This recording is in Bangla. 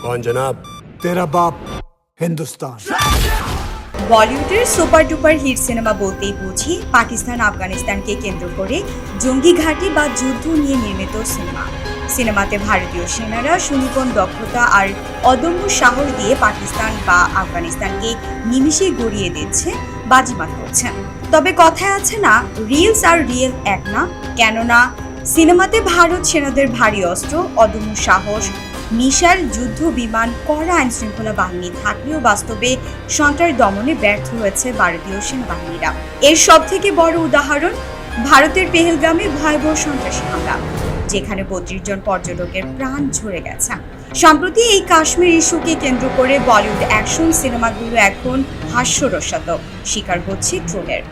कौन जनाब तेरा बाप हिंदुस्तान বলিউডের সুপার ডুপার হিট সিনেমা বলতেই বুঝি পাকিস্তান আফগানিস্তানকে কেন্দ্র করে জঙ্গি ঘাঁটি বা যুদ্ধ নিয়ে নির্মিত সিনেমা সিনেমাতে ভারতীয় সেনারা সুনিপুণ দক্ষতা আর অদম্য সাহস দিয়ে পাকিস্তান বা আফগানিস্তানকে নিমিষে গড়িয়ে দিচ্ছে বাজিমাত করছে তবে কথায় আছে না রিলস আর রিয়েল এক না কেননা সিনেমাতে ভারত সেনাদের ভারী অস্ত্র অদম্য সাহস মিসাইল যুদ্ধ বিমান কড়া আইন শৃঙ্খলা বাহিনী থাকলেও বাস্তবে সন্ত্রাস দমনে ব্যর্থ হয়েছে ভারতীয় সেনাবাহিনীরা। এর সব থেকে বড় উদাহরণ, ভারতের পেহেলগামে ভয়াবহ সন্ত্রাসী হামলা, যেখানে বত্রিশ জন পর্যটকের প্রাণ ঝরে গেছে। সম্প্রতি এই কাশ্মীর ইস্যুকে কেন্দ্র করে বলিউড অ্যাকশন সিনেমাগুলো এখন হাস্যরসাত্মক, শিকার হচ্ছে ট্রোলের